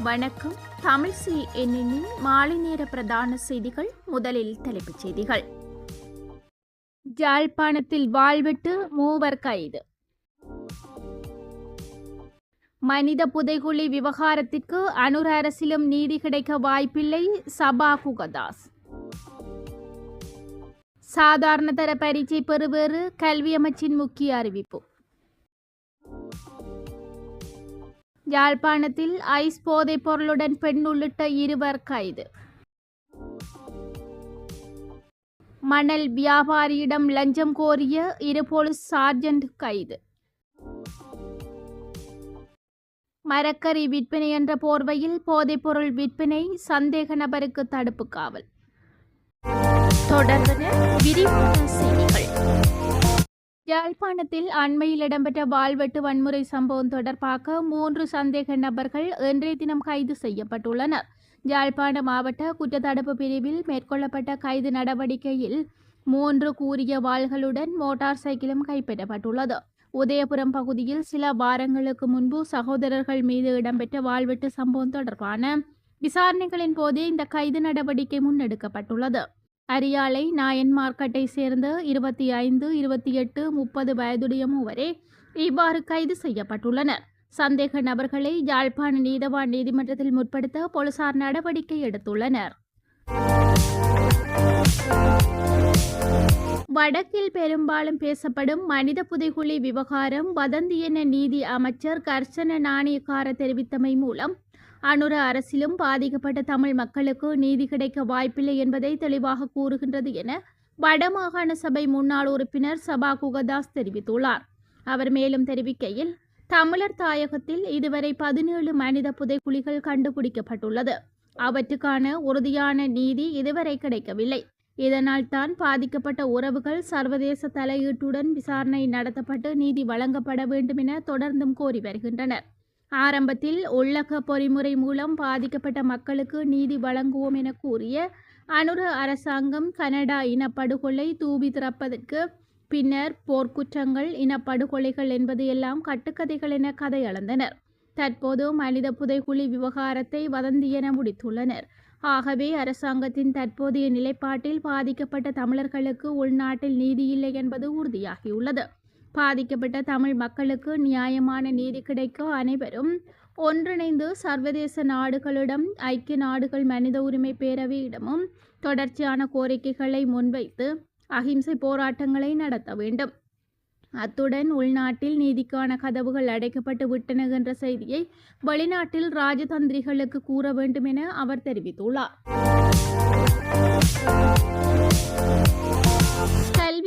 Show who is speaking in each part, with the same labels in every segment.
Speaker 1: வணக்கம். தமிழ் சி எண்ணின் மாலை நேர பிரதான செய்திகள் முதலில் தலைப்புச் செய்திகள். ஜாழ்ப்பாணத்தில் வாழ்விட்டு மூவர் கைது. மனித புதைகுழி விவகாரத்திற்கு அனுர அரசிலும் நீதி கிடைக்க வாய்ப்பில்லை சபா குகதாஸ். சாதாரண தர பரீட்சை பெறுவேறு கல்வி அமைச்சின் முக்கிய அறிவிப்பு. யாழ்ப்பாணத்தில் ஐஸ் போதைப் பொருளுடன் பெண் உள்ளிட்ட இருவர் கைது. மணல் வியாபாரியிடம் லஞ்சம் கோரிய இரு போலீஸ் சார்ஜென்ட் கைது. மரக்கறி விற்பனை என்ற போர்வையில் போதைப்பொருள் விற்பனை சந்தேக நபருக்கு தடுப்பு காவல். தொடர்ந்து விரிவான யாழ்ப்பாணத்தில் அண்மையில் இடம்பெற்ற வாழ்வெட்டு வன்முறை சம்பவம் தொடர்பாக மூன்று சந்தேக நபர்கள் இன்றைய தினம் கைது செய்யப்பட்டுள்ளனர். யாழ்ப்பாண மாவட்ட குற்றத்தடுப்பு பிரிவில் மேற்கொள்ளப்பட்ட கைது நடவடிக்கையில் மூன்று கூறிய வாள்களுடன் மோட்டார் சைக்கிளும் கைப்பற்றப்பட்டுள்ளது. உதயபுரம் பகுதியில் சில வாரங்களுக்கு முன்பு சகோதரர்கள் மீது இடம்பெற்ற வாழ்வெட்டு சம்பவம் தொடர்பான விசாரணைகளின் போதே இந்த கைது நடவடிக்கை முன்னெடுக்கப்பட்டுள்ளது. அரியாலை நாயன் மார்க்கெட்டை சேர்ந்த இருபத்தி ஐந்து இருபத்தி எட்டு முப்பது வயதுடைய மூவரே இவ்வாறு கைது செய்யப்பட்டுள்ளனர். சந்தேக நபர்களை யாழ்ப்பாண நீதவான் நீதிமன்றத்தில் முற்படுத்த போலீசார் நடவடிக்கை எடுத்துள்ளனர். வடக்கில் பெரும்பாலும் பேசப்படும் மனித புதைகுழி விவகாரம் வதந்தி என நீதி அமைச்சர் கர்ச்சன நாணயக்கார தெரிவித்தமை மூலம் அனுர அரசிலும் பாதிக்கப்பட்ட தமிழ் மக்களுக்கு நீதி கிடைக்க வாய்ப்பில்லை என்பதை தெளிவாக கூறுகின்றது என வடமாகாண சபை முன்னாள் உறுப்பினர் சபா குகதாஸ் தெரிவித்துள்ளார். அவர் மேலும் தெரிவிக்கையில் தமிழர் தாயகத்தில் இதுவரை பதினேழு மனித புதைக்குழிகள் கண்டுபிடிக்கப்பட்டுள்ளது. அவற்றுக்கான உறுதியான நீதி இதுவரை கிடைக்கவில்லை. இதனால் தான் பாதிக்கப்பட்ட உறவுகள் சர்வதேச தலையீட்டுடன் விசாரணை நடத்தப்பட்டு நீதி வழங்கப்பட வேண்டும் என தொடர்ந்தும் கோரி வருகின்றனர். ஆரம்பத்தில் உள்ளக பொறிமுறை மூலம் பாதிக்கப்பட்ட மக்களுக்கு நீதி வழங்குவோம் என கூறிய அனுர அரசாங்கம் கனடா இனப்படுகொலை தூபி திறப்பதற்கு பின்னர் போர்க்குற்றங்கள் இனப்படுகொலைகள் என்பது எல்லாம் கட்டுக்கதைகள் என கதை அளந்தனர் தற்போது மனித புதைகுழி விவகாரத்தை வதந்தி என முடித்துள்ளனர். ஆகவே அரசாங்கத்தின் தற்போதைய நிலைப்பாட்டில் பாதிக்கப்பட்ட தமிழர்களுக்கு உள்நாட்டில் நீதி இல்லை என்பது உறுதியாகியுள்ளது. பாதிக்கப்பட்ட தமிழ் மக்களுக்கு நியாயமான நீதி கிடைக்க அனைவரும் ஒன்றிணைந்து சர்வதேச நாடுகளிடம் ஐக்கிய நாடுகள் மனித உரிமை பேரவையிடமும் தொடர்ச்சியான கோரிக்கைகளை முன்வைத்து அகிம்சை போராட்டங்களை நடத்த வேண்டும். அத்துடன் உள்நாட்டில் நீதிக்கான கதவுகள் அடைக்கப்பட்டு விட்டன என்ற செய்தியை வெளிநாட்டில் ராஜதந்திரிகளுக்கு கூற வேண்டும் என அவர் தெரிவித்துள்ளார்.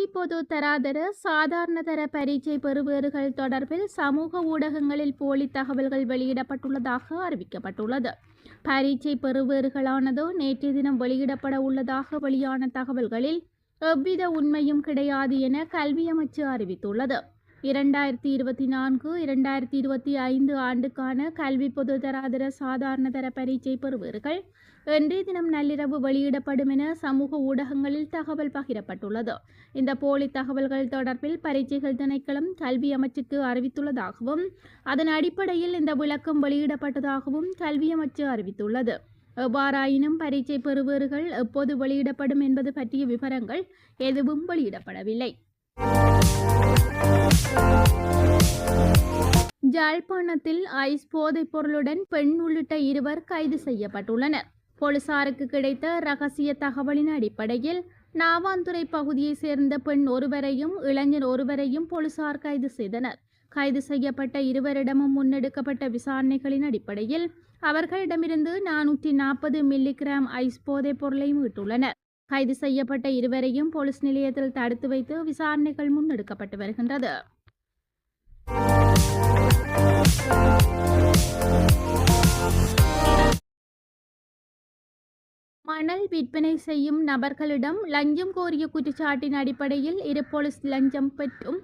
Speaker 1: கல்வி பொது தராதர சாதாரண தர பரீட்சை பெறுவேறுகள் தொடர்பில் சமூக ஊடகங்களில் போலி தகவல்கள் வெளியிடப்பட்டுள்ளதாக அறிவிக்கப்பட்டுள்ளது. பரீட்சை பெறுவேறுகளானது நேற்றைய தினம் வெளியிடப்பட உள்ளதாக வெளியான தகவல்களில் எவ்வித உண்மையும் கிடையாது என கல்வி அமைச்சு அறிவித்துள்ளது. இரண்டாயிரத்தி இருபத்தி நான்கு இரண்டாயிரத்தி இருபத்தி ஐந்து ஆண்டுக்கான கல்வி பொது தராதர சாதாரண தர பரீட்சை பெறுவர்கள். இன்றைய தினம் நள்ளிரவு வெளியிடப்படும் என சமூக ஊடகங்களில் தகவல் பகிரப்பட்டுள்ளது. இந்த போலி தகவல்கள் தொடர்பில் பரீட்சைகள் திணைக்களம் கல்வி அமைச்சுக்கு அறிவித்துள்ளதாகவும் அதன் அடிப்படையில் இந்த விளக்கம் வெளியிடப்பட்டதாகவும் கல்வி அமைச்சு அறிவித்துள்ளது. எவ்வாறாயினும் பரீட்சை பெறுவீர்கள் எப்போது வெளியிடப்படும் என்பது பற்றிய விவரங்கள் எதுவும் வெளியிடப்படவில்லை. ஜாழ்ப்பாணத்தில் ஐஸ் போதைப் பொருளுடன் பெண் உள்ளிட்ட இருவர் கைது செய்யப்பட்டுள்ளனர். போலீசாருக்கு கிடைத்த ரகசிய தகவலின் அடிப்படையில் நாவாந்துறை பகுதியைச் சேர்ந்த பெண் ஒருவரையும் இளைஞர் ஒருவரையும் போலீசார் கைது செய்தனர். கைது செய்யப்பட்ட இருவரிடமும் முன்னெடுக்கப்பட்ட விசாரணைகளின் அடிப்படையில் அவர்களிடமிருந்து நானூற்றி நாற்பது மில்லிகிராம் ஐஸ் போதைப் பொருளை மீட்டுள்ளனர். கைது செய்யப்பட்ட இருவரையும் போலீஸ் நிலையத்தில் தடுத்து வைத்து விசாரணைகள் முன்னெடுக்கப்பட்டு வருகின்றது. மணல் விற்பனை செய்யும் நபர்களிடம் லஞ்சம் கோரிய குற்றச்சாட்டின் அடிப்படையில் இரு போலீஸ் லஞ்சம் பெற்றும்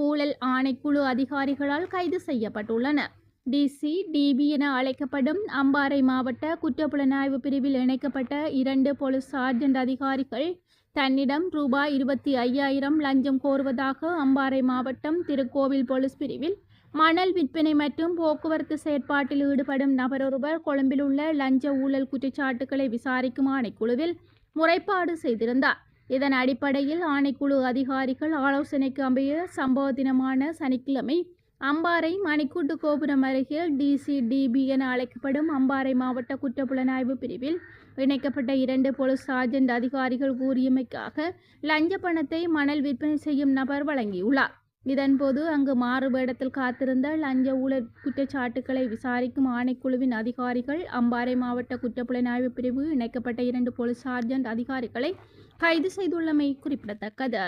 Speaker 1: ஊழல் ஆணைக்குழு அதிகாரிகளால் கைது செய்யப்பட்டுள்ளனர் டிசி டிபி என அழைக்கப்படும் அம்பாறை மாவட்ட குற்றப்புலனாய்வு பிரிவில் இணைக்கப்பட்ட இரண்டு போலீஸ் சார்ஜென்ட் அதிகாரிகள் தன்னிடம் ரூபாய் இருபத்தி ஐயாயிரம் லஞ்சம் கோருவதாக அம்பாறை மாவட்டம் திருக்கோவில் போலீஸ் பிரிவில் மணல் விற்பனை மற்றும் போக்குவரத்து செயற்பாட்டில் ஈடுபடும் நபரொருவர் கொழும்பில் உள்ள லஞ்ச ஊழல் குற்றச்சாட்டுகளை விசாரிக்கும் ஆணைக்குழுவில் முறைப்பாடு செய்திருந்தார். இதன் அடிப்படையில் ஆணைக்குழு அதிகாரிகள் ஆலோசனைக்கு அமைய சம்பவ தினமான சனிக்கிழமை அம்பாறை மணிக்கூட்டு கோபுரம் அருகே டிசிடிபி என அழைக்கப்படும் அம்பாறை மாவட்ட குற்றப்புலனாய்வு பிரிவில் இணைக்கப்பட்ட இரண்டு போலீஸ் சார்ஜென்ட் அதிகாரிகள் கூறியமைக்காக லஞ்ச பணத்தை மணல் விற்பனை செய்யும் நபர் வழங்கியுள்ளார். இதன்போது அங்கு மாறுவேடத்தில் காத்திருந்த லஞ்ச ஊழல் குற்றச்சாட்டுக்களை விசாரிக்கும் ஆணைக்குழுவின் அதிகாரிகள் அம்பாறை மாவட்ட குற்றப்புலனாய்வு பிரிவு இணைக்கப்பட்ட இரண்டு போலீஸ் சார்ஜென்ட் அதிகாரிகளை கைது செய்துள்ளமை குறிப்பிடத்தக்கது.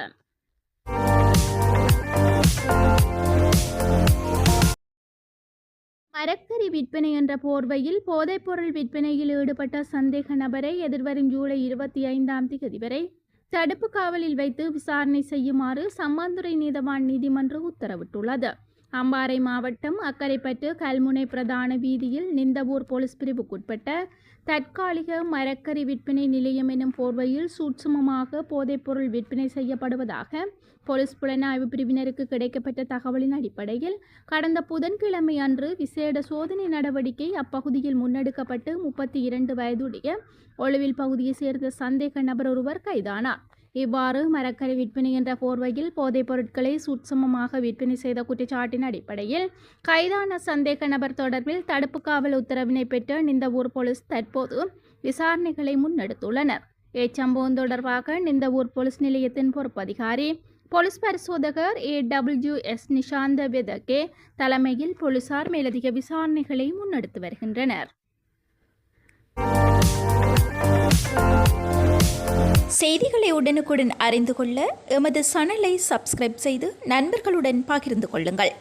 Speaker 1: மரக்கறி விற்பனை என்ற போர்வையில் போதைப்பொருள் விற்பனையில் ஈடுபட்ட சந்தேக நபரை எதிர்வரும் ஜூலை இருபத்தி ஐந்தாம் தேதி வரை தடுப்பு காவலில் வைத்து விசாரணை செய்யுமாறு சம்மாந்துறை நீதவான் நீதிமன்றம் உத்தரவிட்டுள்ளது. அம்பாறை மாவட்டம் அக்கரைப்பட்டு கல்முனை பிரதான வீதியில் நிந்தவூர் போலீஸ் பிரிவுக்குட்பட்ட தற்காலிக மரக்கறி விற்பனை நிலையம் எனும் போர்வையில் சூட்சுமமாக போதைப்பொருள் விற்பனை செய்யப்படுவதாக போலீஸ் புலனாய்வு பிரிவினருக்கு கிடைக்கப்பட்ட தகவலின் அடிப்படையில் கடந்த புதன்கிழமை அன்று விசேட சோதனை நடவடிக்கை அப்பகுதியில் முன்னெடுக்கப்பட்டு முப்பத்தி இரண்டு வயதுடைய ஒழுவில் பகுதியை சேர்ந்த சந்தேக நபர் ஒருவர் கைதானார். இவ்வாறு மரக்கறி விற்பனை என்ற போர்வையில் போதைப் பொருட்களை சுட்சமமாக விற்பனை செய்த குற்றச்சாட்டின் அடிப்படையில் கைதான சந்தேக நபர் தொடர்பில் தடுப்பு காவல் உத்தரவினை பெற்ற நிந்தவூர் போலீஸ் தற்போது விசாரணைகளை முன்னெடுத்துள்ளனர். இச்சம்பவம் தொடர்பாக நிந்தவூர் போலீஸ் நிலையத்தின் பொறுப்பதிகாரி போலீஸ் பரிசோதகர் A W S Nishantha Wedage தலைமையில் போலீசார் மேலதிக விசாரணைகளை முன்னெடுத்து வருகின்றனர்.
Speaker 2: செய்திகளை உடனுக்குடன் அறிந்து கொள்ள எமது சேனலை சப்ஸ்கிரைப் செய்து நண்பர்களுடன் பகிர்ந்து கொள்ளுங்கள்.